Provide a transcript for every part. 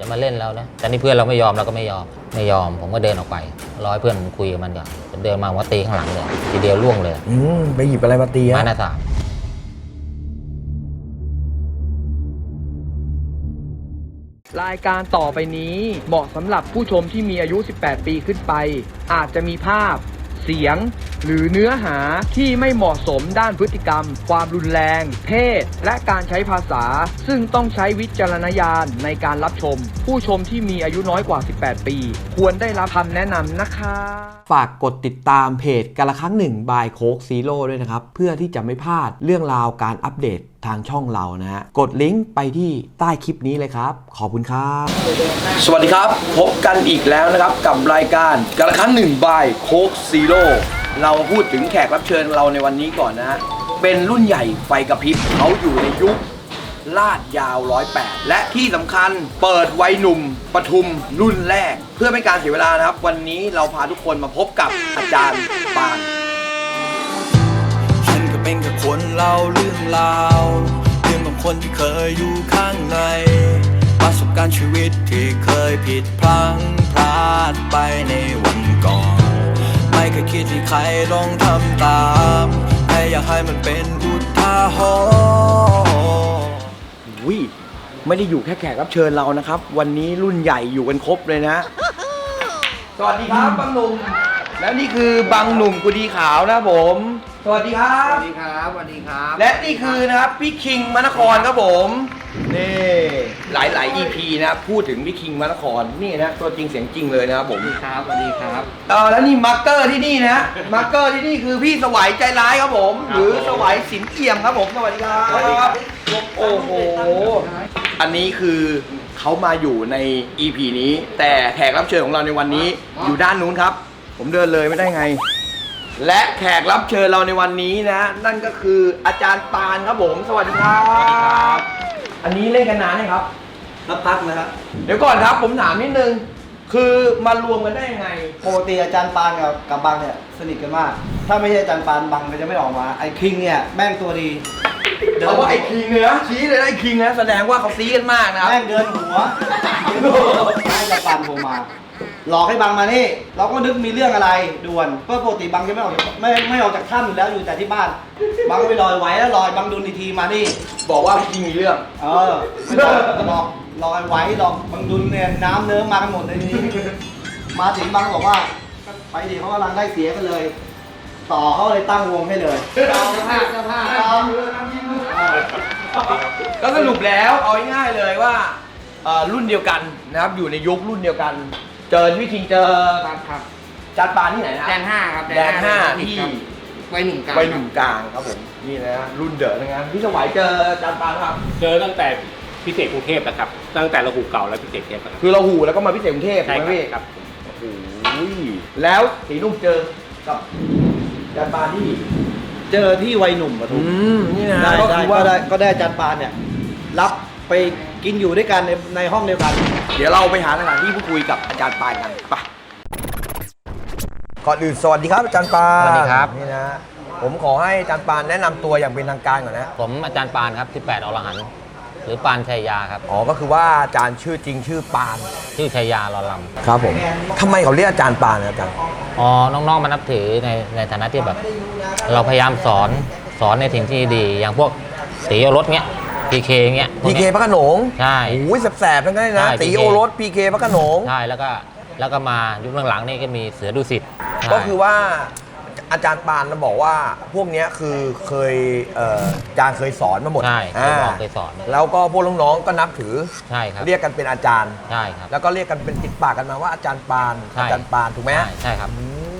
จะมาเล่นแล้วนะแต่นี่เพื่อนเราไม่ยอมเราก็ไม่ยอม ไม่ยอม ผมก็เดินออกไปรอให้เพื่อนผมคุยกับมันก่อนผมเดินมาผมก็ตีข้างหลังเลยทีเดียวล่วงเลย อืมไปหยิบอะไรมาตีไม้ฮะหน้าสามรายการต่อไปนี้เหมาะสำหรับผู้ชมที่มีอายุ 18 ปีขึ้นไป อาจจะมีภาพ เสียง หรือเนื้อหาที่ไม่เหมาะสมด้านพฤติกรรม ความรุนแรง เพศ และการใช้ภาษา ซึ่งต้องใช้วิจารณญาณในการรับชม ผู้ชมที่มีอายุน้อยกว่า 18 ปี ควรได้รับคำแนะนำนะคะ ฝากกดติดตามเพจกันละครั้งหนึ่งบายโคกซีโร่ด้วยนะครับ เพื่อที่จะไม่พลาดเรื่องราวการอัปเดต ทางช่องเรานะฮะ กดลิงก์ไปที่ใต้คลิปนี้เลยครับ ขอบคุณครับ สวัสดีครับ พบกันอีกแล้วนะครับกับรายการกันละครั้งหนึ่งบายโคกซีโร่เราพูดถึงแขกรับเชิญเราในวันนี้ก่อนนะฮะเป็นรุ่นใหญ่ไฟกระพริบเขาอยู่ในยุค ลาดยาว 108 และที่สำคัญเปิดวัยหนุ่มปทุมรุ่นแรก เพื่อไม่การเสียเวลานะครับ วันนี้เราพาทุกคนมาพบกับอาจารย์ปาน เป็นแค่คนเล่าเรื่องราวเรื่องของคนที่เคยอยู่ข้างใน ประสบการณ์ชีวิตที่เคยผิดพลั้งพลาดไปในวันก่อน ไม่เคยคิดที่ใครลองทำตามแค่อยากให้มันเป็นอุทาหรณ์วิไม่ได้อยู่แค่แขกรับเชิญเรานะครับ วันนี้รุ่นใหญ่อยู่กันครบเลยนะ สวัสดีครับบังหนุ่ม และนี่คือบังหนุ่มกุดีขาวนะผม สวัสดีครับสวัสดีครับสวัสดีครับและนี่คือนะครับพี่คิงมานครครับผมนี่หลายหลาย EP นะครับพูดถึงพี่คิงมานครนี่นะตัวจริงเสียงจริงเลยนะครับผมสวัสดีครับสวัสดีครับ เออแล้วนี่มาร์เกอร์ที่นี่นะมาร์เกอร์ที่นี่คือพี่สวัยใจร้ายครับผม ครับหรือผม สวัยสินเอี่ยมครับผมสวัสดีครับสวัสดีครับ โอ้โห อันนี้คือเขามาอยู่ใน EP นี้ แต่แขกรับเชิญของเราในวันนี้อยู่ด้านนู้นครับ ผมเดินเลยไม่ได้ไง และแขกรับเชิญเราในวันนี้นะ นั่นก็คืออาจารย์ปานครับผมสวัสดีครับสวัสดีครับ อันนี้เล่นกันนานไหมครับ สักพักนะครับเดี๋ยวก่อนครับผมถามนิดนึง คือมารวมกันได้ยังไง ปกติอาจารย์ปานกับกับบังเนี่ยสนิทกันมาก ถ้าไม่ใช่อาจารย์ปานบังก็จะไม่ออกมา ไอ้คิงเนี่ยแม่งตัวดีเขาว่าไอ้คิงเนี่ยนะชี้เลยนะไอ้คิงนะแสดงว่าเขาซีกันมากนะครับ แม่งเดินหัว ให้อาจารย์ปานโทรมา หลอกให้บังมานี่ เราก็นึกมีเรื่องอะไรด่วนเพราะปกติบังจะไม่ออกจากไม่ไม่ออกจากถ้ำอยู่แล้วอยู่แต่ที่บ้าน บังก็ไปลอยไว้แล้วลอยบังดุลอีกทีมานี่ บอกว่าพี่คิงมีเรื่อง เออไม่ต้องหลอกลอยไว้หลอกบังดุลเนี่ยน้ำเนิ้มมากันหมดเลยทีนี้มาถึงบังบอกว่าไปดิเขากำลังได้เสียกันเลย ต่อเขาเลยตั้งวงให้เลยเจ้าภาพเจ้าภาพก็สรุปแล้วเอาง่ายๆเลยว่า เอ่อรุ่นเดียวกันนะครับอยู่ในยุครุ่นเดียวกัน เจอพี่คิงเจอครับจัดปานที่ไหนนะ แดนห้าครับแดนห้าที่วัยหนุ่มกลางวัยหนุ่มกลางครับผมนี่นะรุ่นเดอะทั้งนั้นพี่สวัยเจอจัดปานครับ เจอตั้งแต่พิเศษกรุงเทพนะครับ ตั้งแต่เราหูเก่าและพิเศษเทพนะครับคือเราหูแล้วก็มาพิเศษกรุงเทพใช่ถูกไหมครับพี่ครับโอ้โหแล้วสีนุ่มเจอกับจัดปานที่ เจอที่วัยหนุ่มปทุอืมมนี่นะ ได้ก็ได้คือก็ว่าได้ก็ได้อาจารย์ปานเนี่ย รับ ไปกินอยู่ด้วยกันในในห้องเดียวกัน เดี๋ยวเราไปหาสถานที่พูดคุยกับอาจารย์ปานกันไปก่อนอื่นสวัสดีครับอาจารย์ปานสวัสดีครับ นี่นะ ผมขอให้อาจารย์ปานแนะนำตัวอย่างเป็นทางการก่อนนะผมอาจารย์ปานครับ 18อรหันต์หรือปานชัยยาครับ อ๋อก็คือว่าอาจารย์ชื่อจริงชื่อปานชื่อชัยยาลอลครับผมทำไมเขาเรียกอาจารย์ปานนะอาจารย์ำอ๋อน้องๆมานับถือในในฐานะที่แบบ เราพยายามสอนสอนในสิ่งที่ดี อย่างพวกสีโอรสเงี้ย พีเคเงี้ยพวพีกเคนี้ย พระโขนงใช่โอ้ยแสบๆทั้งนั้นเลยนะใช่ตี PK โอรสพีเคพระโขนง ใช่แล้วก็แล้วก็มายุคหลังๆนี่ก็มีเสือดุสิตใช่ก็คือว่าอาจารย์ปานบอกว่าพวกเนี้ยคือเคยเอ่ออาจารย์เคยสอนมาหมดใช่เคยบอกาเคยสอนแล้วก็พวกน้องๆก็นับถือ ใช่ครับเรียกกันเป็นอาจารย์ ใช่ครับ แล้วก็เรียกกันเป็นติดปากกันมาว่าอาจารย์ปานใช่ อาจารย์ปานถูกไหมใช่ใช่ครับ อืมนี่นะ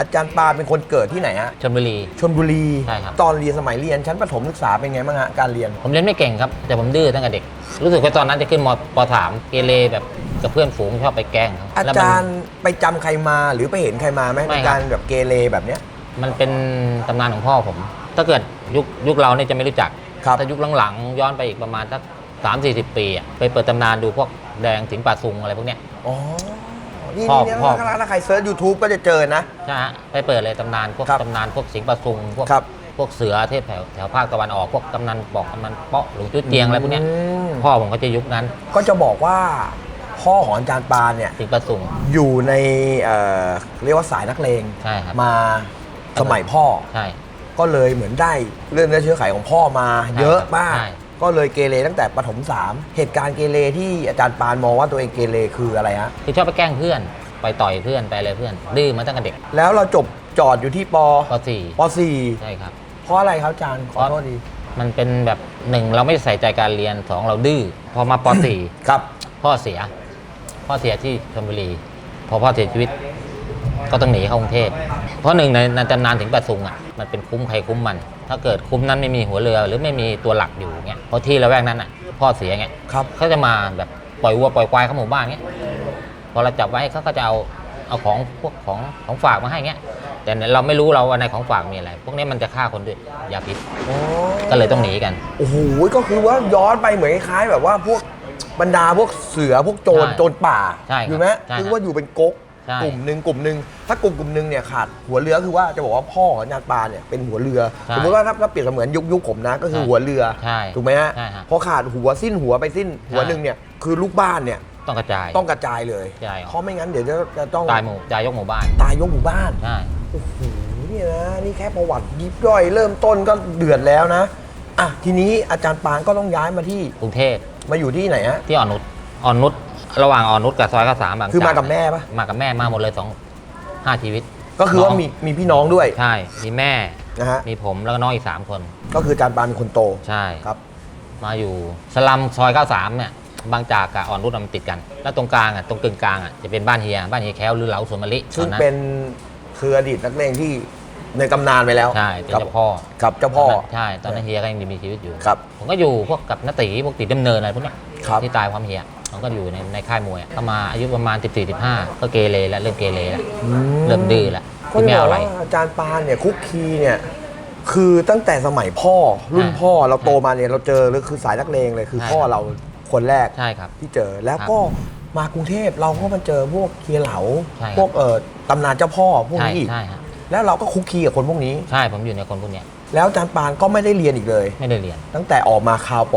อาจารย์ปานเป็นคนเกิดที่ไหนฮะชลบุรี ชลบุรี ใช่ครับ ตอนเรียนสมัยเรียนชั้นประถมศึกษาเป็นไงบ้างฮะการเรียน ผมเรียนไม่เก่งครับ แต่ผมดื้อตั้งแต่เด็ก รู้สึกว่าตอนนั้นจะขึ้นมปสามเกเรแบบกับเพื่อนฝูงชอบไปแกล้งเขาอาแล้วมัน จารย์ไปจำใครมาหรือไปเห็นใครมาไหมไม่ในครับการแบบเกเรแบบเนี้ย มันเป็นตำนานของพ่อผม ถ้าเกิดยุคยุคเราเนี่ยจะไม่รู้จัก ครับ ถ้ายุคหลังๆย้อนไปอีกประมาณสักสามสี่สิบปีอะไปเปิดตำนานดูพวกแดงสิงห์ป่าซุงอะไรพวกเนี้ย อ๋อ นี่พ่อนี่พ่อถ้าถ้าใครเซิร์ช YouTube ก็จะเจอนะ ใช่ฮะไปเปิดเลยตำนานพวกครับตำนานพวกสิงห์ป่าซุงพวกครับพวกเสือเทพแถวแถวภาคตะวันออกพวกกำนันปอกกำนันเปาะหลวงจุ้ยเจียงอะไรพวกเนี้ยอืม พ่อผมก็จะยุคนั้นก็จะบอกว่าพ่อของอาจารย์ปานเนี่ย สิงประสุง อยู่ในเอ่อเรียกว่าสายนักเลงใช่ครับ มาสมัยพ่อ ใช่ ก็เลยเหมือนได้เรื่องเนื้อเชื้อไขของพ่อมาใช่เยอะมาก ใช่ ก็เลยเกเรตั้งแต่ปฐมสามเหตุการณ์เกเรที่อาจารย์ปานมองว่าตัวเองเกเรคืออะไรฮะคือชอบไปแกล้งเพื่อนไปต่อยเพื่อนไปอะไรเพื่อนดื้อมาตั้งแต่เด็กแล้วเราจบจอดอยู่ที่ปปปสี่ใช่ครับ เพราะอะไรครับอาจารย์ขอโทษดีมันเป็นแบบหนึ่งเราไม่ใส่ใจการเรียนสองเราดื้อพอมาป ครับ .4 พ่อเสีย พ่อเสียที่ชลบุรี พอพ่อเสียชีวิต ก็ต้องหนีเข้ากรุงเทพเพราะหนึ่งในในตำนานถึงประสุงอะมันเป็นคุ้มใครคุ้มมัน ถ้าเกิดคุ้มนั้นไม่มีหัวเรือ หรือไม่มีตัวหลักอยู่เงี้ยเพราะที่ละแวกนั้นอะพ่อเสียเงี้ยครับ เขาจะมาแบบปล่อยวัวปล่อยควายเข้าหมู่บ้านเงี้ยพอเราจับไว้เขาก็จะเอาเอาของพวกของของฝากมาให้เงี้ยแต่เราไม่รู้เราว่าในของฝากมีอะไร พวกนี้มันจะฆ่าคนด้วยยาพิษก็เลยต้องหนีกันโอ้โหก็คือว่าย้อนไปเหมือนคล้ายๆแบบว่าพวกบรรดาพวกเสือพวกโจรใช่โจรป่าใช่ครับอยู่ไหมใช่ครับ คือว่าอยู่เป็นก๊ก ใช่ กลุ่มหนึ่งกลุ่มหนึ่งถ้ากลุ่มกลุ่มหนึ่งเนี่ยขาดหัวเรือคือว่าจะบอกว่าพ่อของอาจารย์ปานเนี่ยเป็นหัวเรือใช่สมมติว่าถ้าถ้าเปรียบเสมือนยุคยุคผมนะก็คือใช่หัวเรือใช่ถูกไหมฮะใช่ฮะพอขาดหัวสิ้นหัวไปสิ้นหัวหนึ่งเนี่ยคือลูกบ้านเนี่ยต้องกระจาย ต้องกระจายเลยใช่ครับ เพราะไม่งั้นเดี๋ยวจะจะต้องตายหมู่ตายยกหมู่บ้านตายยกหมู่บ้าน ใช่ โอ้โหนี่นะนี่แค่ประวัติยิบย่อย เริ่มต้นก็เดือดแล้วนะอะทีนี้อาจารย์ปานก็ต้องย้ายมาที่กรุงเทพมาอยู่ที่ไหนฮะที่อ่อนนุชอ่อนนุช ระหว่างอ่อนนุชกับซอยข้าวสามบางคือมาจากกับแม่ปะ มากับแม่มาหมดเลยสองห้าชีวิตก็คือว่าน้งมีมีพี่น้องด้วยใช่ มีแม่ นะฮะมีผมแล้วก็น้องอีกสามคน ก็คืออาจารย์ปานเป็นคนโตใช่ ครับ มาอยู่สลัมซอยข้าวสามเนี่ย บางจากกับอ่อนนุชมันติดกัน แล้วตรงกลางอะ ตรงกึ่งกลางอะ จะเป็นบ้านเฮีย บ้านเฮียแค้วหรือเหลาสวนมะลิซึ่งตอนั้นเป็นคืออดีตนักเลงที่ในตำนานไปแล้วใช่เป็นกับเจ้าพ่อกับเจ้าพ่อ ตนนั้นใช่ ตอนนั้นเฮียก็ยังมีชีวิตอยู่ ครับผมก็อยู่พวกกับนาตีพวกติดดำเนินอะไรพวกเนี้ยครับ ที่ตายความเฮีย ผมก็อยู่ในในค่ายมวยก็มาอายุประมาณ 14 15 ก็เกเรแล้วเริ่มเกเรแล้วเริ่มดื้อแล้วก็คือไม่จะบเอาอกอะไร ว่าอาจารย์ปานเนี่ยคุกคีเนี่ย คือตั้งแต่สมัยพ่อรุ่นใช่พ่อเราโตมาเนี่ยเราเจอเลยคือสายนักเลงเลยคือใช่พ่อเราคนแรกใช่ครับ ที่เจอแล้วครับก็มากรุงเทพเราก็มาเจอพวกเคียเหลา ใช่ครับ พวกเอ่อตำนานเจ้าพ่อพวกใช่นี้อีกใช่ฮะแล้วเราก็คุกคีกับคนพวกนี้ ใช่ผมอยู่ในคนพวกเนี้ยแล้วอาจารย์ปานก็ไม่ได้เรียนอีกเลย ไม่ได้เรียนตั้งแต่ออกมาคราวป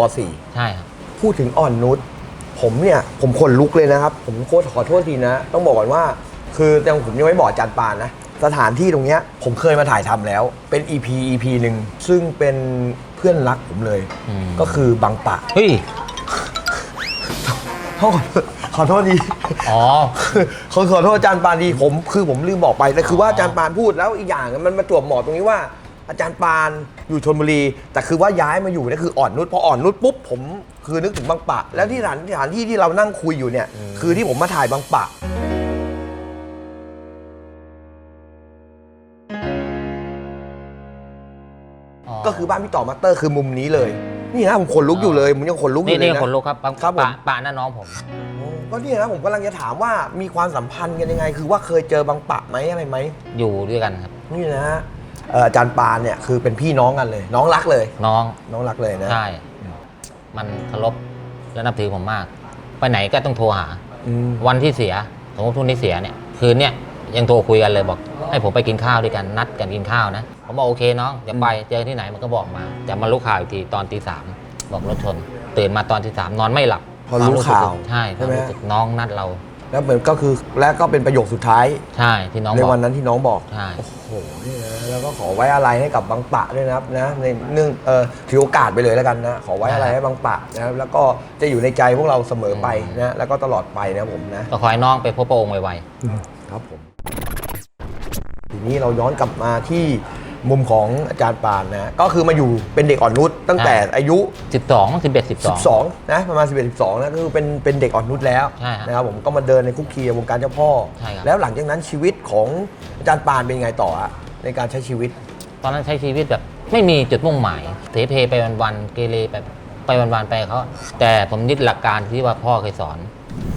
ใช่ครับ .4 พูดถึงอ่อนนุช ผมเนี่ยผมขนลุกเลยนะครับ ผมโคตรขอโทษทีนะ ต้องบอกก่อนว่า คือแต่ผมยังไม่บอกอาจารย์ปานนะ สถานที่ตรงเนี้ยผมเคยมาถ่ายทำแล้วเป็น EP EP หนึ่งซึ่งเป็นเพื่อนรักผมเลย อืม ก็คือบังปะเฮ้ย ขอขอโทษที อ๋อขอขอโทษอาจารย์ปานดีผมคือผมลืมบอกไปแต่คือว่าอาจารย์ปานพูดแล้วอีกอย่างมันมาจวบเหมาะตรงนี้ว่า อาจารย์ปานอยู่ชนบุรี แต่คือว่าย้ายมาอยู่เนี่ยคืออ่อนนุชพออ่อนนุชปุ๊บผม คือนึกถึงบางปะ แล้วที่สถานสถานที่ที่เรานั่งคุยอยู่เนี่ย คือที่ผมมาถ่ายบางปะ ก็คือบ้านพี่ต่อมาสเตอร์คือมุมนี้เลย นี่นะผมขนลุกอยู่เลยผมยังขนลุกอนี่ยู่เลยนี่นะคนลุกครับปะครับผมปะปะนั่นน้องผมโอ้ก็นี่นะผมกำลังจะถามว่ามีความสัมพันธ์กันยังไง คือว่าเคยเจอบางปะไหมอะไรไหมอยู่ด้วยกันครับ นี่นะฮะเอ่ออาจารย์ปานเนี่ยคือเป็นพี่น้องกันเลย น้องรักเลย น้องน้องรักเลยนะ ใช่ มันเคารพและนับถือผมมาก ไปไหนก็ต้องโทรหา อืมวันที่เสียสมมติพรุ่งนี้เสียเนี่ยคืนเนี่ยยังโทรคุยกันเลยบอก ให้ผมไปกินข้าวด้วยกันนัดกันกินข้าวนะผมบอกโอเคน้องจะไปเจอที่ไหนมันก็บอกมาแต่มารู้ข่าวอีกทีตอนตีสามบอกรถชน ตื่นมาตอนที่สามนอนไม่หลับพอรู้ข่าวใช่คใช่วามไหม รู้สึกน้องนัดเรา แล้วเหมือนก็คือและก็เป็นประโยคสุดท้าย ใช่ที่น้องในบอกวันนั้นที่น้องบอก ใช่ โอ้โหนี่นะแล้วก็ขอไว้อะไรให้กับบางปะด้วยนะครับนะในเนื่องเออถือโอกาสไปเลยแล้วกันนะ ขอไว้อะไรให้บางปะนะครับแล้วก็จะอยู่ในใจพวกเราเสมอไปนะแล้วก็ตลอดไปนะผมนะ ก็ขอให้น้องไปพบพระองค์ไวครับผม ทีนี้เราย้อนกลับมาที่ มุมของอาจารย์ปานนะก็คือมาอยู่เป็นเด็กอ่อนนุชตั้งแต่อายุๆสิบสองสิบเอ็ดสิบสอง12 นะประมาณ 11 12นะก็คือเป็นเป็นเด็กอ่อนนุชแล้วใช่ครับนะครับผมก็มาเดินในคุกคีกับวงการเจ้าพ่อ ใช่ครับ แล้วหลังจากนั้นชีวิตของอาจารย์ปานเป็นยังไงต่อฮะในการใช้ชีวิต ตอนนั้นใช้ชีวิตแบบไม่มีจุดมุ่งหมายเทเพไปวันๆเกเรไปไปวันๆไปเขาแต่ผมยึดหลักการที่ว่าพ่อเคยสอน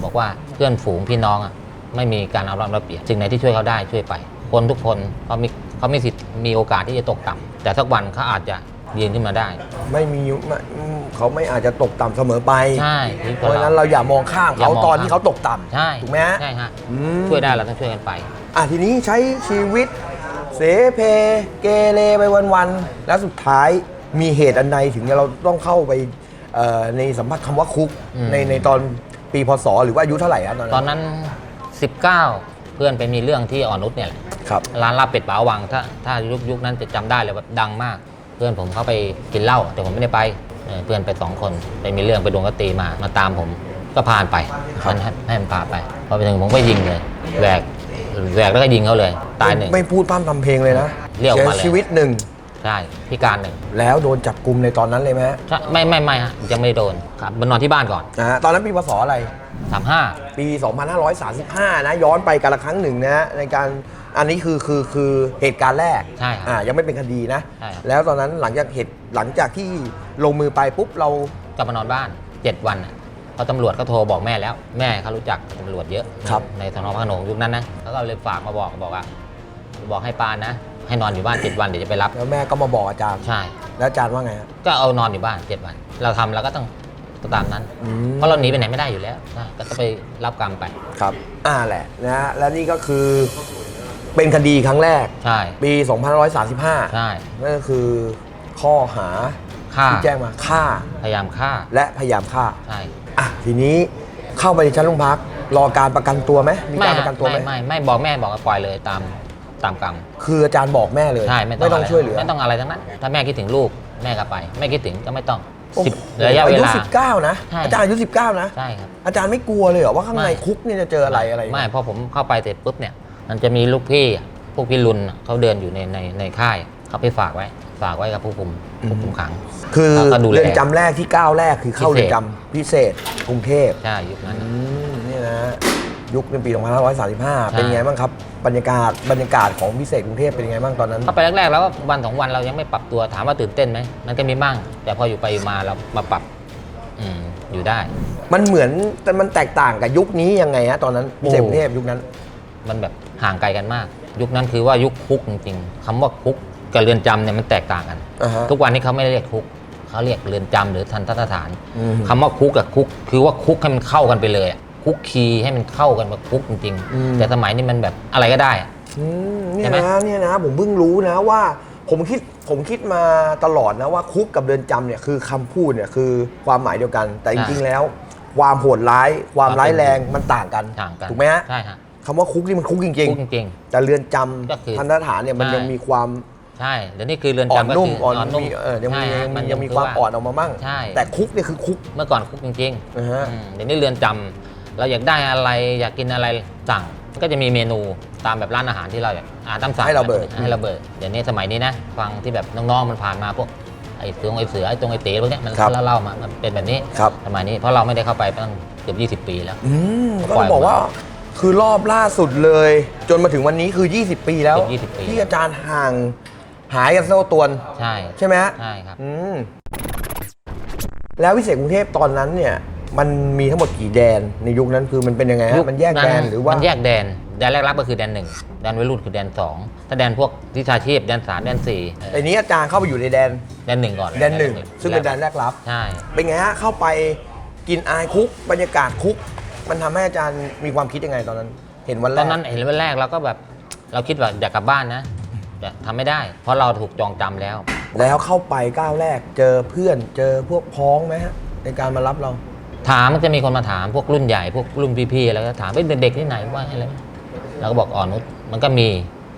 บอกว่าเพื่อนฝูงพี่น้องอะไม่มีการเอารัดเอาเปรียบสิ่งไหนที่ช่วยเขาได้ช่วยไป คนทุกคนเขามี เขามีสิทธิ์มีโอกาสที่จะตกต่ำแต่สักวันเขาอาจจะยืนขึ้นมาได้ ไม่มีไม่อืมเขาไม่อาจจะตกต่ำเสมอไป ใช่เพราะฉะนั้นเราอย่ามองข้ามอย่าเขามองตอนข้ามที่เขาตกต่ำใช่ถูกไหมฮะ ใช่ฮะอืม ช่วยได้เราต้องช่วยกันไป อะทีนี้ใช้ชีวิต เสเพเกเรไปวันๆแล้วสุดท้ายมีเหตุอันใดถึงเราต้องเข้าไปเอ่อในสัมผัสคำว่าคุก อืม ในในตอนปีพศหรือว่าอายุเท่าไหร่ฮะตอนตอนั้นนนั้น 19 เพื่อนไปมีเรื่องที่อ่อนนุชเนี่ยแหละครับ ร้านลาบเป็ดป๋าวังถ้าถ้ายุคยุคนั้นจะจำได้เลยแบบดังมาก เพื่อนผมเข้าไปกินเหล้าแต่ผมไม่ได้ไปเออเพื่อนไปสองคนไปมีเรื่องไปโดนกตีมามาตามผมก็พานไปครับ มันให้ให้มันพาไปพอไปถึงผมก็ยิงเลยแหวกแหวกแล้วก็ยิงเขาเลย ตายหนึ่ง ไม่พูดพร่ำทำเพลงเลยนะเรียกออกมาเสีเลย ชีวิตหนึ่ง ใช่พิการหนึ่งแล้วโดนจับกลุ่มในตอนนั้นเลยไหมฮะใช่ไม่ไม่ไม่ฮะยังไม่โดนครับมันนอนที่บ้านก่อนนะฮะตอนนั้นปีพศอะไร สามห้าปี 2535 นะ ย้อนไปกันละครั้งหนึ่งนะฮะในการอันนี้คือคือคือเหตุการณ์แรกใช่ครับอ่ายังไม่เป็นคดีนะ ใช่ครับ แล้วตอนนั้นหลังจากเหตุหลังจากที่ลงมือไปปุ๊บเรากลับมานอนบ้านเจ็ดวันน่ะเพราะตำรวจก็โทรบอกแม่แล้ว แม่เขารู้จักตำรวจเยอะครับในสนพระโขนงยุคนั้นนะเขาก็เลยฝากมาบอกบอกว่าบอกให้ปานนะ ให้นอนอยู่บ้านเจ็ดวันเดี๋ยวจะไปรับ แล้วแม่ก็มาบอกอาจารย์ ใช่ แล้วอาจารย์ว่าไงฮะก็เอานอนอยู่บ้านเจ็ดวัน เราทำเราก็ต้องตามนั้น อืมเพราะเราหนีไปไหนไม่ได้อยู่แล้วนะก็จะไปรับกรรมไป ครับ อ่าแหละนะฮะและนี่ก็คือเป็นคดีครั้งแรก ใช่ ปี 2535 ใช่นั่นก็คือข้อหาฆ่าที่แจ้งมาฆ่าพยายามฆ่า และพยายามฆ่า ใช่ อะทีนี้เข้าไปในชั้นโรงพักรอการประกันตัวไหมมีไม่การปฮะระกันตัวไหม ไม่ไม่ไม่บอกแม่บอกว่าปล่อยเลยตาม ตามกรรมคืออาจารย์บอกแม่เลยใช่ไม่ต้องต้องะรช่วยเหลือ ไม่ต้องอะไรทั้งนั้น ถ้าแม่คิดถึงลูกแม่ก็ไป ไม่คิดถึงก็ไม่ต้องโอ้โหสิบระยะเวอายุลา สิบเก้านะ ใช่ อาจารย์อายุสิบเก้านะ ใช่ครับ อาจารย์ไม่กลัวเลยเหรอว่าข้างในไม่ คุกเนี่ยจะเจออะไรอะไรไม่พอผมเข้าไปเสร็จปุ๊บเนี่ย มันจะมีลูกพี่อะพวกพี่รุนอะเขาเดินอยู่ในในในค่ายเขาไปฝากไว้ ฝากไว้กับผู้คุมผู้คุมขัง คือแล้วก็ดูแล เรือนจำแรกที่ก้าวแรกคือเข้าพิเศษเรือนจำพิเศษกรุงเทพใช่ยุคนั้นอือะมนี่นะ ยุคในปี 2535 เป็นยังไงบ้างครับ บรรยากาศบรรยากาศของพิเศษกรุงเทพเป็นยังไงบ้างตอนนั้นเข้าไปแรกๆแล้ววันสองวันเรายังไม่ปรับตัวถามว่าตื่นเต้นไหมมันก็มีมั่งแต่พออยู่ไปอยู่มาเรามาปรับอืมอยู่ได้ มันเหมือนแต่มันแตกต่างกับยุคนี้ยังไงฮะตอนนั้นพิเศษกรุงเทพยุคนั้น มันแบบห่างไกลกันมาก ยุคนั้นคือว่ายุคคุกจริงๆคำว่าคุกกับเรือนจำเนี่ยมันแตกต่างกันอ่าฮะทุกวันนี้เขาไม่ได้เรียกคุกเขาเรียกเรือนจำหรือทันทสถานอืมคำว่าคุกกับคุก คือว่าคุกให้มันเข้ากันไปเลยอะ คุกคีย์ให้มันเข้ากันมาคุกจริงอืม ๆแต่สมัยนี้มันแบบอะไรก็ได้อะ อืมเนี่ยใช่ไหมนะเนี่ยนะผมเพิ่งรู้นะว่า ผมคิดผมคิดมาตลอดนะว่าคุกกับเรือนจำเนี่ยคือคำพูดเนี่ยคือความหมายเดียวกัน แต่จริงๆแล้ว ความโหดร้ายความร้ายแรงมันต่างกันต่างกันถูกไหมฮะใช่ฮะคำว่าคุกนี่มันคุกจริง คุกจริง ๆ แต่เรือนจก็คือำทันทสถานเนี่ยมันใช่ ยังมีความๆ ใช่เดี๋ยวนี้คือเรือนอ่อนจำก็นุ่มคืออ่อนนุ่มมีเออยังมีใช่ฮะมันยังมีคือความอ่อนออกมามั่งใช่ แต่คุกเนี่ยคือคุก เมื่อก่อนคุกจริงนะฮะๆอืมเดี๋ยวนี้เรือนจำ เราอยากได้อะไรอยากกินอะไรสั่ง ก็จะมีเมนูตามแบบร้านอาหารที่เราอยากอ่าตามสั่งให้เราเบิก ให้เราเบิกเดี๋ยวนี้สมัยนี้นะฟังที่แบบน้องๆมันผ่านมาพวกไอ้เสือไอ้เสือไอ้ตรงไอ้เต๋พวกเนี้ยมันครับเล่าๆมามันเป็นแบบนี้ครับ สมัยนี้เพราะเราไม่ได้เข้าไปตั้งเกือบ20 ปีแล้ว อืมก็ปล่ต้ออยงบอกออกมาว่าคือรอบล่าสุดเลย จนมาถึงวันนี้คือ 20 ปีแล้วเกือบ20ปี ที่อาจารย์ห่างหายกันโซ่ตวนใช่ใช่ไหมฮะ ใช่ครับ อืมแล้ววิเศษกรุงเทพตอนนั้นเนี่ย มันมีทั้งหมดกี่แดนในยุคนั้นคือมันเป็นยังไงฮะมันแยกแดนหรือว่ามันแยกแดน แดนแรกรับก็คือแดนหนึ่งแดนวัยรุ่นคือแดนสองถ้าแดนพวกวิชาชีพแดนสามแดนสี่แต่นี้อาจารย์เข้าไปอยู่ในแดนแดนหนึ่งก่อนแดนหนึ่งซึ่งเป็นแดนแรกรับใช่เป็นไงฮะเข้าไปกินอายคุกบรรยากาศคุก มันทำให้อาจารย์มีความคิดยังไงตอนนั้น เห็นวันแรตอกนนั้นเห็นวันแรกเราก็แบบเราคิดว่าอยากกลับบ้านนะแต่ทำไม่ได้ เพราะเราถูกจองจำแล้ว แล้วเข้าไปก้าวแรกเจอเพื่อนเจอพวกพ้องไหมฮะในการมารับเรา ถามมันจะมีคนมาถามพวกรุ่นใหญ่พวกรุ่นพี่ๆอะไรก็ถามเป็นเด็กที่ไหนว่าอะไรเราก็บอกอ่อนนุชมันก็มี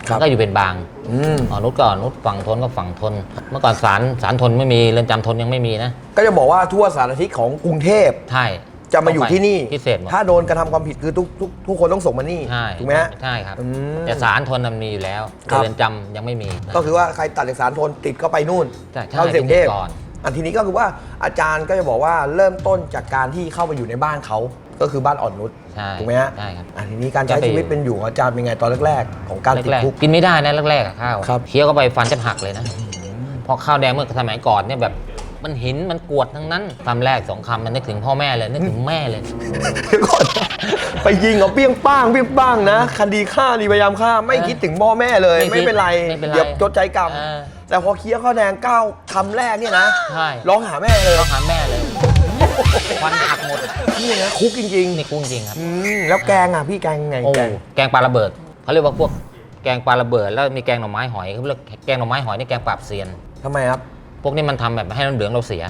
ครับ มันก็อยู่เป็นบางอืมอ่อนนุชก็อ่อนนุชฝั่งทนก็ฝั่งทน เมื่อก่อนศาลศาลทนไม่มีเรือนจำทนยังไม่มีนะก็จะบอกว่าทั่วสารทิศของกรุงเทพใช่จะมาอยู่ที่นี่ พิเศษหมด ถ้าโดนกระทำความผิดคือทุกทุกทุกคนต้องส่งมานี่ใช่ถูกไหมฮะ ใช่ครับอืมแต่ศาลทนมันมีอยู่แล้วครัแต่บเรือนจำยังไม่มีก็คือว่าใครตัดเอกสารทนติดก็ไปนู่นใช่ใช่เข้าเสียงเทพก่อน อันทีนี้ก็คือว่าอาจารย์ก็จะบอกว่าเริ่มต้นจากการที่เข้าไปอยู่ในบ้านเขาก็คือบ้านอ่อนนุชใช่ถูกไหมฮะใช่ครับ อันทีนี้การใช้ก็ไปชีวิตเป็นอยู่ของอาจารย์เป็นไงตอนแรกๆ ของการติดแรกคุก ๆกินไม่ได้นะแรกๆอะข้าวครับ เคี้ยวเข้าไปฟันจะหักเลยนะเพราะข้าวแดงเมื่อสมัยก่อนเนี่ยแบบมันหินมันกรวดทั้งนั้นคำแรกสองคำมันนึกถึงพ่อแม่เลยนึกถึงแม่เลย เดี๋ยวก่อนไปยิงเขาเปี้ยงป้างเปี้ยงป้างนะ คดีฆ่าดีพยายามฆ่าไม่เออคิดถึงพ่อแม่เลย ไม่คิดไม่เป็นไร ไม่เป็นไรเดี๋ยวจดใจกรรม เออ แต่พอเคี้ยวข้าวแดงก้าวคำแรกเนี่ยนะใช่ ร้องหาแม่เลยร้องหาแม่เลยฟันหักหมดนี่นะคุกจริงนี่กุ้งจริงครับๆอืมแล้วแกงอะพี่แกงไงโอ้แกงแกงปลาระเบิดเขาเรียกว่าพวกแแกงปลาระเบิด แล้วมีแกงหน่อไม้หอยเขาเรียกแกงหน่อไม้หอยนี่แกงปราบเซียน ทำไมครับ พวกนี้มันทำแบบให้น้ำเหลืองเราเสีย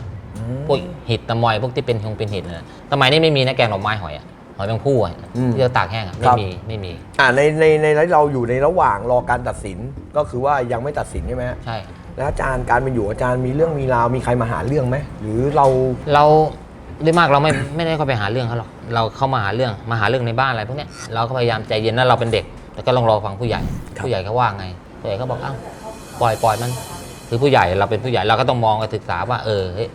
พวกหิดตะมอยพวกที่เป็นหงเป็นหิดนะสมัยนี้ไม่มีนะแกงหน่อไม้หอยอะ หอยแมงผู้อะอืมที่เราตากแห้งอะคไม่รับ มีไม่มีอ่าในในในเราอยู่ในระหว่างรอการตัดสินก็คือว่ายังไม่ตัดสินใช่ไหมฮะใช่ แล้วอาจารย์การเป็นอยู่อาจารย์มีเรื่องมีราวมีใครมาหาเรื่องไหมหรือเรา เราด้วยมากเราไม่ ไม่ได้เข้าไปหาเรื่องเขาหรอกเราเข้ามาหาเรื่องมาหาเรื่องในบ้านอะไรพวกเนี้ยเราก็พยายามใจเย็นนะเราเป็นเด็กแล้วก็ลองรอฟังผู้ใหญ่ ครับ ผู้ใหญ่เขาว่าไงผู้ใหญ่เขาบอกอ้าวปล่อยปล่อยมัน คือผู้ใหญ่เราเป็นผู้ใหญ่เราก็ต้องมองกันศึกษาว่าเออเฮ้ย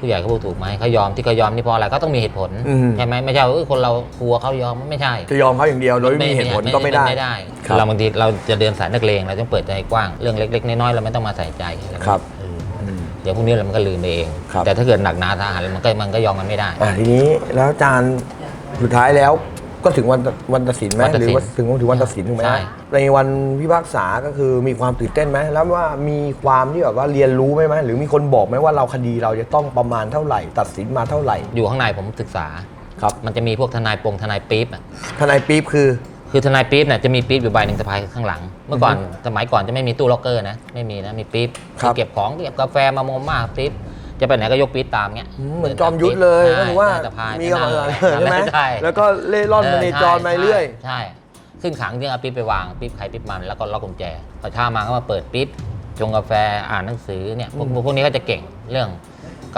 ผู้ใหญ่เขาพูดถูกไหมเขายอมที่เขายอมนี่เพราะอะไรเขาต้องมีเหตุผลอืม ใช่ไหมไม่ใช่ว่าเอ้ยคนเรากลัวเขายอมไม่ใช่ จะยอมเขาอย่างเดียวโดยไม่มีเหตุผลก็ไม่ได้ไม่ได้ ครับเราบางทีเราจะเดินสายนักเลงเราต้องเปิดใจกว้างเรื่องเล็ก ๆ น้อยๆเราไม่ต้องมาใส่ใจครับเอออืม เดี๋ยวพรุ่งนี้เรามันก็ลืมไปเอง ครับ แต่ถ้าเกิดหนักหนาสาหัสมันก็มันก็ยอมกันไม่ได้ อ่าทีนี้แล้วอาจารย์สุดท้ายแล้ว ก็ถึงวันวันตัดสินไหมวันตัดหรืสินว่าถึงถึงวันตัดสินถูกไหมใช่ฮะในวันพิพากษาก็คือมีความตื่นเต้นไหมแล้วว่ามีความที่แบบว่าเรียนรู้ไหมไหมหรือมีคนบอกไหมว่าเราคดีเราจะต้องประมาณเท่าไหร่ ตัดสินมาเท่าไหร่อยู่ข้างในผมศึกษา ครับมันจะมีพวกทนายปงทนายปี๊บอะทนายปี๊บคือ คือทนายปี๊บเนี่ยจะมีปี๊บอยู่ใบหนึ่งสะพายข้างหลัง เมื่อก่อนสมัยก่อนจะไม่มีตู้ล็อกเกอร์นะ ไม่มีนะ มีปี๊บครับที่เก็บของเก็บกาแฟมาโมม่าปี๊บ จะไปไหนก็ยกปี๊บตามเงี้ยอืมเหมือนจอมยุทธเลยก็คือว่าสะพายมีกำลังนั่งใช่ไหมใช่แล้วก็เล่ร่อนมาในจรมาเรื่อยใช่ขึ้นขังที่เอาปี๊บไปวางปี๊บใครปี๊บมันแล้วก็ล็อกกุญแจพอเช้ามาก็มาเปิดปี๊บชงกาแฟอ่านหนังสือเนี่ยพวกพวกพวกนี้ก็จะเก่งเรื่อง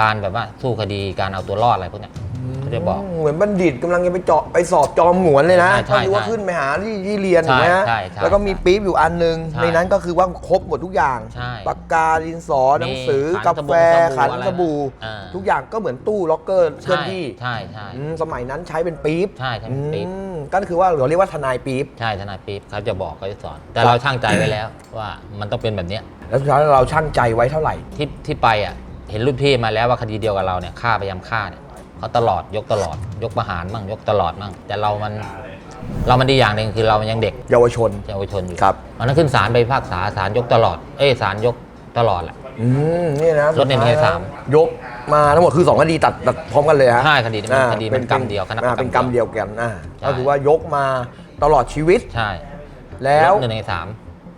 การแบบว่าสู้คดีการเอาตัวรอดอะไรพวกเนี้ย เขาจะบอก เหมือนบัณฑิตกำลังจะไปเจาะไปสอบจอมหงวนเลยนะใช่ใช่ก็คือว่าใช่ขึ้นไปหาที่ที่เรียนถูกไหมฮะใช่ใช่แล้วก็มีปี๊บอยู่อันหนึงใช่ในนั้นก็คือว่าครบหมดทุกอย่าง ใช่ปากกาดินสอหนังสือมีขักานแฟสบู่ขันอะไรสบู่อ่า ทุกอย่างก็เหมือนตู้ล็อกเกอร์เคลื่อนที่ใช่ใช่ อืมสมัยนั้นใช้เป็นปี๊บใช่ใช้เป็นปี๊บ อืมก็คือว่าเราเรียกว่าทนายปี๊บ ใช่ทนายปี๊บเขาจะบอกเขาจะสอน แต่เราช่างใจไว้แล้วว่ามันต้องเป็นแบบเนี้ยแล้วสุดท้ายเราช่างใจไว้เท่าไหร่ ที่ที่ไปอะเห็นรุ่นพี่มาแล้วว่าคดีเดียวกับเราเนี่ยฆ่าพยายามฆ่าเนี่ย เขาตลอดยกตลอด ยกประหารมั่งยกตลอดมั่งแต่เรามันเรามันดีอย่างหนึ่งคือเรามันยังเด็กเยาวชนเยาวชนอยู่ครับวันนั้นขึ้นศาลไปพิพากษาศาลยกตลอดเอ้ยศาลยกตลอดแหละ อืมนี่นะรถในสุดท้ายในสาม ยกมาทั้งหมดคือสองคดีตัดตัดพร้อมกันเลยฮะใช่คดีนี้มันอ่าคดีมันกรรมเดียวคณะอ่าเป็นกรรมเดียวกันอ่าใช่ ก็คือว่ายกมาตลอดชีวิตใช่แล้วยกหนึ่งในสาม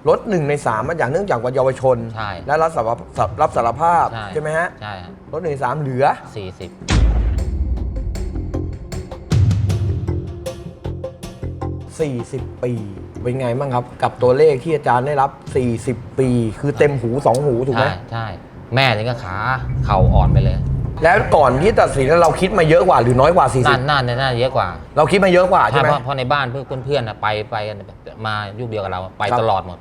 ลดหนึ่งในสามมาจากเนื่องจากว่าเยาวชน ใช่ และรับสารภาพรับสารภาพใช่ใช่ไหมฮะใช่ฮะลดหนึ่งในสามเหลือ สี่สิบ 40 ปี เป็นไงบ้างครับ กับตัวเลขที่อาจารย์ได้รับ 40 ปี คือเต็มหูสองหูถูกไหมใช่ใช่แม่ถึงก็ขาเข่าอ่อนไปเลย แล้วก่อนที่ตัดสินแล้วเราคิดมาเยอะกว่าหรือน้อยกว่าน่าน่าจะน่าเยอะกว่า40เราคิดมาเยอะกว่าใช่ใช่ไหมเพราะเพราะในบ้านเพื่อนเพื่อนๆนะไปไปกันมายุคเดียวกับเราไปครับตลอดหมด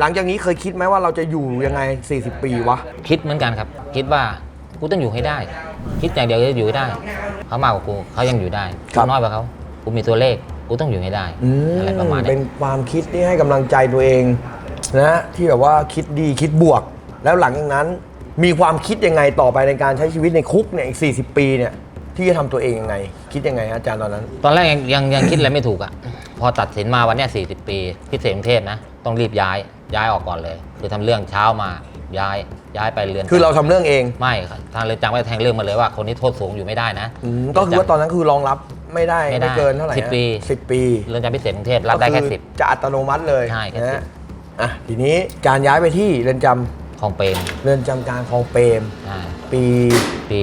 หลังจากนี้เคยคิดไหมว่าเราจะอยู่ยังไง 40 ปีวะ คิดเหมือนกันครับ คิดว่ากูต้องอยู่ให้ได้ คิดอย่างเดียวจะอยู่ให้ได้ เขามากกว่ากูเขายังอยู่ได้ครักูบ น้อยกว่าเขา กูมีตัวเลขกูต้องอยู่ให้ได้อืมอะไรประมาณเป็นี้นความคิดที่ให้กำลังใจตัวเองนะที่แบบว่าคิดดีคิดบวก แล้วหลังจากนั้น มีความคิดยังไงต่อไปในการใช้ชีวิตในคุกเนี่ยอีก 40 ปีเนี่ยที่จะทำตัวเองยังไง คิดยังไงฮะอาจารย์ตอนนั้น ตอนแรกยังยังยังคิดอะไรไม่ถูกอะ พอตัดสินมาวันเนี้ย40 ปีพิเศษกรุงเทพนะ ต้องรีบย้ายย้ายออกก่อนเลย คือทำเรื่องเช้ามาย้ายย้ายไปเรือนคือเราทำเรื่องเองไม่ครับทางเรือนจำก็จะแทงเรื่องมาเลยว่าคนนี้โทษสูงอยู่ไม่ได้นะอืมก็คือว่าตอนนั้นคือรองรับ ไม่ได้ไม่ได้ไม่เกินเท่าไหร่สิบปี สิบปีเรือนจำพิเศษกรุงเทพรับได้แค่ก็อสิบจะอัตโนมัติเลยใช่แค่นะสิฮะบอะทีนี้การย้ายไปที่เรือนจำของเปรมเรือนจำกลางคลองเปรมใช่ปี ปี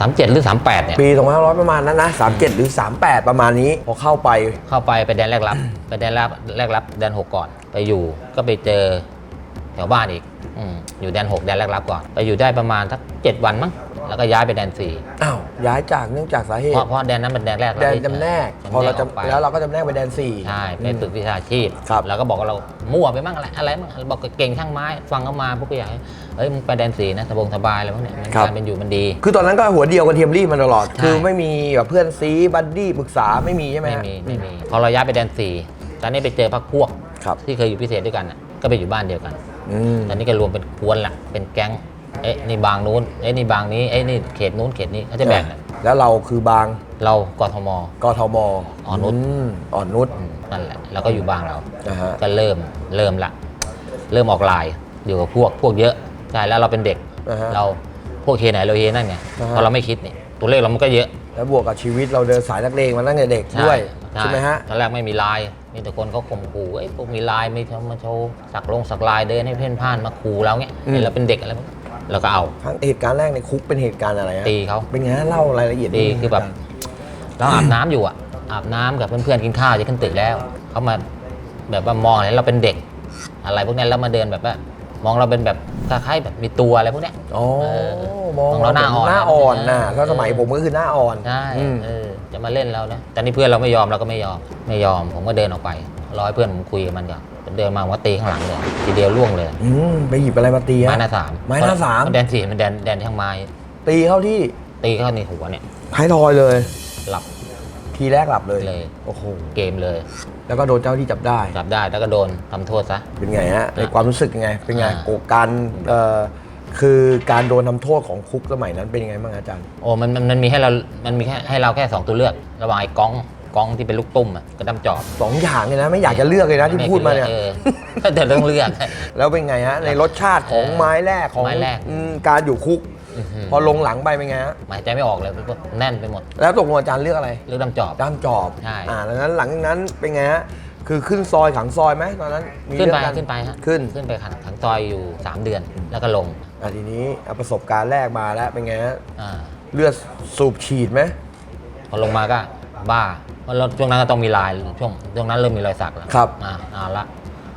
37หรือ38เนี่ย ปี2500 ประมาณนั้นนะ37 หรือ 38 ประมาณนี้ พอเข้าไป เข้าไปไปแดนแรกรับ ไปแดนแรกแรกรับแดน6ก่อนไปอยู่ก็ไปเจอแถวบ้านอีกอมอยู่แดน 6 แดนแรกรับก่อนไปอยู่ได้ประมาณสัก7วันมั้งแล้วก็ย้ายไปแดน4อ้าวย้ายจากเนื่องจากสาเหเพตุราะเพราะแดนนั้นเป็นแดนแรกแดนจำแนกพอเราจำแนกออกไปจำแล้วเราก็จำแนกไปแดน4ใช่ไปฝึกวิชาชีพครับ แล้วก็บอกว่าเรามั่วไปมั่งอะไรอะไรมั่งบอกเก่งช่างไม้ฟังเขามาพวกก็อยากให้เฮ้ยมึงไปแดนสี่นะสบงสบายอะไรพวกเนี้ยมันการเป็นอยู่มันดี คือตอนนั้นก็หัวเดียวกันเทียมรีบมาตลอด ใช่ คือไม่มีแบบเพื่อนซีบัดดี้ปรึกษาไม่มีใช่ไหมไม่ฮะมีไม่มีพอเราย้ายไปแดนสี่ตอนนี้ไปเจอพักพวก ครับ ที่เคยอยู่พิเศษด้วยกันน่ะก็ไปอยู่บ้านเดียวกัน อืม ตอนนี้ก็รวมเป็นกวนละเป็นแก๊ง เอ๊ะนี่บางนู้น เอ๊ะนี่บางนี้ เอ๊ะนี่เขตนู้นเขตนี้เขาจะแบ่งกันแล้วเราคือบางเรากทม กทมอ่อนนุช มอ่อนนุชอืมนั่นแหละเราก็อยู่บางเรา นะฮะก็เริ่มเริ่มละ เริ่มออกลายอยู่กับพวกพวกเยอะใช่แล้วเราเป็นเด็กอ่าฮะ เราพวกเฮไหนเราเฮนั่นไงอ่าฮะ เพราะเราไม่คิดนี่ตัวเลขเรามันก็เยอะแล้วบวกกับชีวิตเราเดินสายนักเลงมาตั้งแต่เด็กด้วย ใช่ไหมฮะ ตอนแรกไม่มีไลน์ มีแต่คนเขาข่มขู่ไอ้ยพวกมีลายมีมาโชว์สักลงสักลายเดินให้เพ่นพ่านมาขู่เราเงี้ยอืมเห็นเราเป็นเด็กอะไรพวกนี้เราก็เอา ครั้งเหตุการณ์แรกในคุกเป็นเหตุการณ์อะไรฮะตีเขา เป็นไงฮะเล่ารายละเอียดตีนิดนึงคือแบบเราอาบน้ำอยู่อะ อาบน้ำกับเพื่อนๆกินข้าวจะขึ้นตึกแล้วเขามาแบบว่ามองเห็นเราเป็นเด็ก อะไรพวกนี้แล้วมาเดินแบบว่า มองเราเป็นแบบคล้ายๆแบบมีตัวอะไรพวกเนี้ยอ๋อเออมองมองเราหน้าอ่อนหน้าอ่อนนะเออถ้าสมัยผมก็คือหน้าอ่อน ใช่อืม เออจะมาเล่นเรานะแต่นี่เพื่อนเราไม่ยอมเราก็ไม่ยอมไม่ยอมผมก็เดินออกไปรอให้เพื่อนผมคุยกับมันก่อนเดินมาผมก็ตีข้างหลังเลยทีเดียวล่วงเลยอืมไปหยิบอะไรมาตีฮะไม้หน้าสามไม้หน้าสามแดนสี่มันแดนแดนทางไม้ตีเข้าที่ตีเข้าในหัวเนี่ยท้ายทอยเลย หลับทีแรกหลับเลย เลยโอ้โห เกมเลย แล้วก็โดนเจ้าที่จับได้ จับได้แล้วก็โดนทำโทษซะ เป็นไงฮะในความรู้สึกยังไง เป็นไงอ่า โกการเอ่อคือการโดนทำโทษของคุกสมัยนั้นเป็นยังไงบ้างอาจารย์ โอ้มันมันมันมีให้เรา มันมีแค่ให้เราแค่สองตัวเลือก ระหว่างไอ้ก้องก้องที่เป็นลูกตุ้มอะกับดำจอบสองอย่างเลยนะไม่อยากจะเลือกเลยนะที่พูดมาเนี่ย ออแต่ต้องเลือก แล้วเป็นไงฮะในรสชาติของไม้แรกของไม้แรก อืมการอยู่คุกอื้อหือ พอลงหลังไปเป็นไงฮะหายใจไม่ออกเลยแน่นไปหมดแล้วตกลงอาจารย์เลือกอะไรเลือกดำจอบ ด้ามจอบใช่ อ่าดังนั้นหลังจากนั้นเป็นไงฮะคือขึ้นซอยขังซอยไหมตอนนั้นมีขึ้นไปเรื่องกัขึ้นไปฮะขึ้นขึ้นไปขังขังซอยอยู่ 3 เดือนแล้วก็ลงอะทีนี้เอาประสบการณ์แรกมาแล้วเป็นไงฮะอ่าเลือดสูบฉีดไหมพอลงมาก็บ้าเพราะเราช่วงนั้นก็ต้องมีลายช่วงช่วงนั้นเริ่มมีรอยสักแล้ว ครับ อ่าเอาละ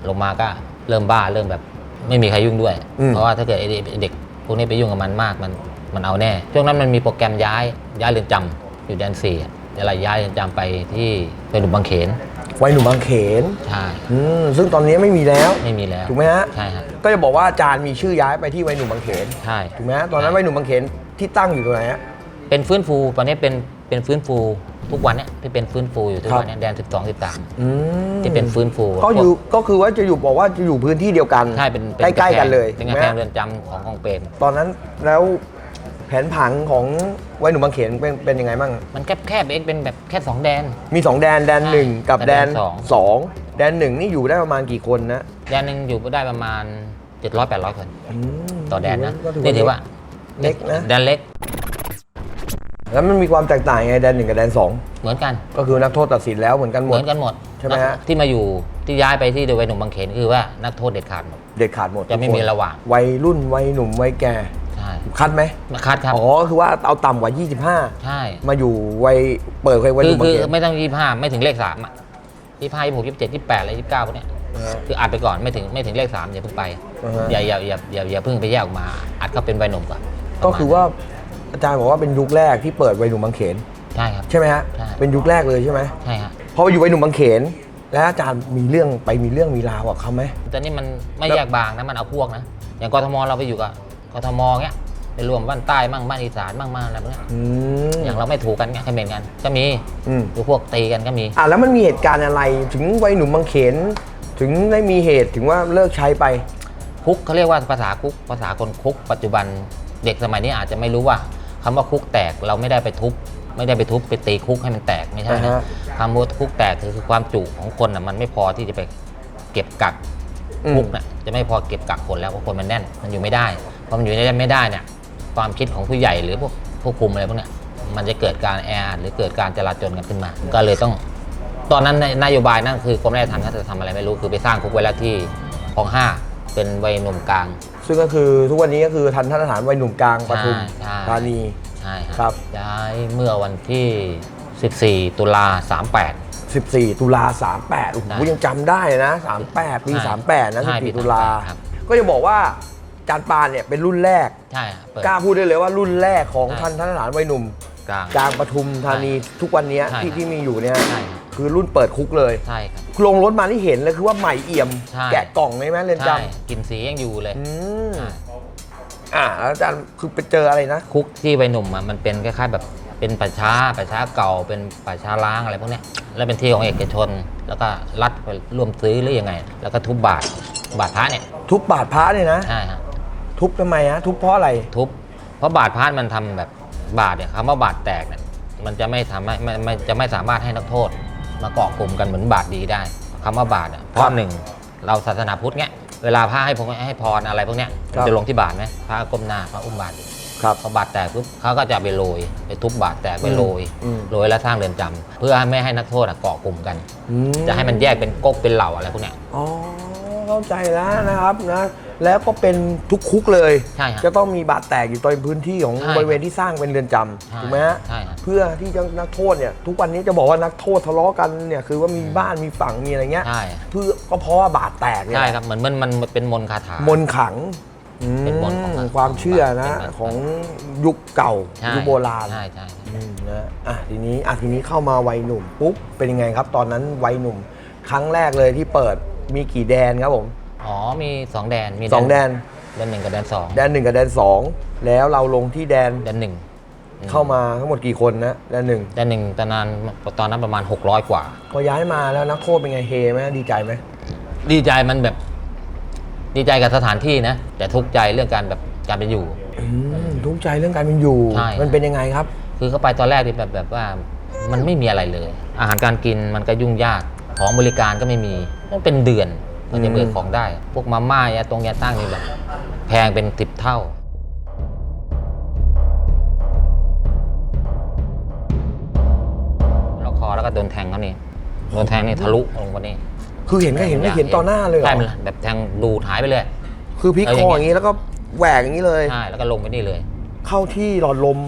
ลงมาก็เริ่มบ้าเริ่มแบบไม่มีใครยุ่งด้วย อืมเพราะว่าถ้าเกิดไอ้เด็กไอ้เด็ก พวกนี้ไปยุ่งกับมันมากมันมันเอาแน่ช่วงนั้นมันมีโปรแกรมย้ายย้ายเรือนจำอยู่แดนสี่อะเดี๋ยวเราย้ายเรือนจำไปที่ไปหนุ่มบางเขนวัยหนุ่มบางเขนใช่อืมซึ่งตอนนี้ไม่มีแล้วไม่มีแล้วถูกไหมฮะใช่ฮะก็จะบอกว่าอาจารย์มีชื่อย้ายไปที่วัยหนุ่มบางเขนใช่ถูกไหมฮะตอนนั้นวัยหนุ่มบางเขนที่ตั้งอยู่ตรงไหนฮะเป็นฟื้นฟูตอนนี้เป็นเป็นฟื้นฟู ทุกวันเนี้ยที่เป็นฟื้นฟูอยู่ทุกครับวันเนี้ยแดน 12 13อืมที่เป็นฟื้นฟูก็อยู่ก็คือว่าจะอยู่บอกว่าจะอยู่พื้นที่เดียวกันใช่เป็นเป็ใกล้ๆกันเลยเป็นถูกำกไหมแพงฮะเรือนจำของของเปรมตอนนั้นแล้วแผนผังของวัยหนุ่มบางเขนเป็นเป็นยังไงบ้าง มันแคบแคบๆเองเป็นแบบแค่2แดน มี 2 แดนแดน ใช่หนึ่งกับกับแดแดนนสองสองแดนหนึ่งนี่อยู่ได้ประมาณกี่คนนะแดนหนึ่งอยู่ได้ประมาณ 700 800 คนมต่อแดนนะก็นี่ถือว่า เล็กนะ แดนเล็ก แล้วมันมีความแตกต่างยังไงแดนหนึ่งกับแดนสองเหมือนกันก็คือนักโทษตัดสินแล้วเหมือนกันหเหมมืดอนกันหมดใช่ไหมฮะ ที่มาอยู่ที่ย้ายไปที่เดวัยหนุ่มบางเขนคือว่านักโทษเด็ดขาดหมด เด็ดขาดหมดจะไม่ทุกคนมีระหว่าง วัยรุ่นวัยหนุ่มวัยแก่ใช่คัดไหมมาคัดครับอ๋อคือว่าเอาต่ำกว่า ใช่25 มาอยู่วัยเปิดวัยวัยหคือนุ่มบาคืงอเขนไม่ต้องยี่ห้าไม่ถึงเลขสามอะยี่ห้ายี่หกยี่เจ็ดยี่แปดอะไรยี่เก้าพวกเนี้ยนะฮะคืออัดไปก่อนไม่ถึงไม่ถึงเลขสามอย่าเพิ่งไปอ่าฮะอย่าอย่าอย่าอย่าอย่าเพิ่งไปแยกออกมา อัดเขาเป็นใบหนุ่มก่อนก็คือว่า อาจารย์บอกว่าเป็นยุคแรกที่เปิดวัยหนุ่มบางเขนใช่ครับ ใช่ไหมฮะใช่ เป็นยุคแรกเลยใช่ไหมใช่ฮะพอไปอยู่วัยหนุ่มบางเขน แล้วอาจารย์มีเรื่องไปมีเรื่องมีราวกับเขาไหม แต่นี่มันไม่แล้ว แยกบางนะมันเอาพวกนะอย่างกทมเราไปอยู่กับกทมเงี้ยไปรวมบ้านใต้มั่งบ้านอีสานมั่งมั่งอะไรพวกเนี้ยอืมอย่างเราไม่ถูกกันเงี้ยเขมรกันก็มีอืมหรือพวกตีกันก็มีอะแล้วมันมีเหตุการณ์อะไรถึงวัยหนุ่มบางเขน ถึงได้มีเหตุถึงว่าเลิกใช้ไป คุกเขาเรียกว่าภาษาคุกภาษาคนคุก ปัจจุบันเด็กสมัยนี้อาจจะไม่รู้ว่า คำว่าคุกแตกเราไม่ได้ไปทุบไม่ได้ไปทุบไปตีคุกให้มันแตกไม่ใช่อ่านะฮะคำว่าคุกแตกคือคือความจุของคนอะมันไม่พอที่จะไปเก็บกักอืมคุกน่ะจะไม่พอเก็บกักคนแล้วเพราะคนมันแน่นมันอยู่ไม่ได้พอมันอยู่ได้ไม่ได้เนี่ยความคิดของผู้ใหญ่หรือพวกผู้คุมอะไรพวกเนี้ยมันจะเกิดการแออัดหรือเกิดการจราจนกันขึ้นมา ก็เลยต้อง ตอนนั้นนโยบายนั่นคือกรมราชทัณฑ์เขาจะทำอะไรไม่รู้คือไปสร้างคุกไว้แล้วที่คลองห้าเป็นวัยหนุ่มกลาง ซึ่งก็คือทุกวันนี้ก็คือทันทสถานวัยหนุ่มกลางปทุมใช่ ธานี ใช่ครับ ย้ายเมื่อวันที่ 14 ตุลา 38 14 ตุลา 38โอ้โหได้ยังจำได้นะ 38 ปี ใช่38 นะใช่ปี14ตุลาครับ ก็จะบอกว่าจานปานเนี่ยเป็นรุ่นแรก ใช่ครับเปิด กล้าพูดได้เลยว่ารุ่นแรกของใช่ทันทสถานวัยหนุ่มกลาง กลางปทุมธานีทุกวันนี้ใช่ที่ครับ ที่มีอยู่เนี่ย ใช่ครับ คือรุ่นเปิดคุกเลยใช่ครับ ลงรถมาที่เห็นเลยคือว่าใหม่เอี่ยม ใช่ แกะกล่องเลยไหมเรือนจใช่กลินสียังอยู่เลยำอืมใช่อ่าแล้วอาจารย์คือไปเจออะไรนะ คุกที่วัยหนุ่มอะมันเป็นคล้ายๆแบบเป็นป่าช้าป่าช้าเก่าเป็นป่าช้าล้างอะไรพวกเนี้ยแล้วเป็นที่ของเอกชน แล้วก็รัฐไปร่วมซื้อหรือยังไง แล้วก็ทุบบาทบาทพระเนี่ยทุบบาทพระเนี่ยนะ ใช่ฮะทุบทำไมฮะทุบเพราะอะไร ทุบเพราะบาดพาดมันทำแบบบาดเนี่ยคำว่าบาดแตกเนี่ยมันจะไม่ทำให้ไม่ไม่จะไม่สามารถให้นักโทษ มาเกาะกลุ่มกันเหมือนบาดดีได้คำว่าบาดอะเพราะหนึ่งเราศาสนาพุทธเนี้ยเวลาพระให้พงให้พรอะไรพวกเนี้ยครับจะลงที่บาดไหมพระก้มหน้าพระอุ้มบาดครับ พอบาดแตกปุ๊บเขาก็จะเอาไปโรยไปทุบบาดแตกไปโรยอืม โรยแล้วสร้างเรือนจำเพื่อไม่ให้นักโทษอะเกาะกลุ่มกันอืมจะให้มันแยกเป็นก๊กเป็นเหล่าอะไรพวกเนี้ย อ๋อเข้าใจแล้วนะครับนะ แล้วก็เป็นทุกคุกเลย ใช่ฮะจะต้องมีบาดแตกอยู่ตามพื้นที่ของใช่บริเวณที่สร้างเป็นเรือนจใช่ำถูกไหมฮะใช่ครับ เพื่อที่จะนักโทษเนี่ยทุกวันนี้จะบอกว่านักโทษทะเลาะกันเนี่ยคือว่ามีบ้านมีฝั่งมีอะไรเงี้ยใช่เพื่อก็เพราะว่าบาดแตกเนี่ยใช่ครับเหมือนมันมันมันเป็นมนต์คาถามนต์ขังเป็นมนต์ของอืมความเชื่อนะเป็นมนต์ของยุคเก่าใช่ยุคโบราณ ใช่ใช่ อืมนะอะทีนี้อะทีนี้เข้ามาวัยหนุ่มปุ๊บเป็นยังไงครับ ตอนนั้นวัยหนุ่ม ครั้งแรกเลยที่เปิดมีกี่แดนครับผม อ๋อมีสองแดนมีสองแดนแดนหนึ่งกับแดนสองแดนหนึ่งกับแดนสองแล้วเราลงที่แดนแดนหนึ่งเข้ามาทั้งหมดกี่คนนะแดนหนึ่งแดนหนึ่งตอนนั้นตอนนั้นประมาณ 600 กว่า พอย้ายมาแล้วนักโทษเป็นไงเฮไหมดีใจไหมดีใจมันแบบ ดีใจกับสถานที่นะ แต่ทุกข์ใจเรื่องการแบบการไปอยู่อืมทุกข์ใจเรื่องการเป็นอยู่ใช่มันเป็นยังไงครับ คือเข้าไปตอนแรกที่แบบแบบว่ามันไม่มีอะไรเลย อาหารการกินมันก็ยุ่งยากของบริการก็ไม่มีมันเป็นเดือน มันจะเบิกของได้ พวกมาม่ายาตรงยาตั้งนี่แบบ แพงเป็นสิบเท่าแล้วคอแล้วก็โดนแทงเขานี่โดนแทงนี่ทะลุลงมานี่คือเห็นก็เห็นก็เห็นต่อหน้าเลยเหรใช่อมันแบบแทงดูดหายไปเลย คือพลิกเอาคอย่างอเงี้ยอย่างนี้แล้วก็แหวกอย่างนี้เลยใช่แล้วก็ลงไปนี่เลย เข้าที่หลอดลม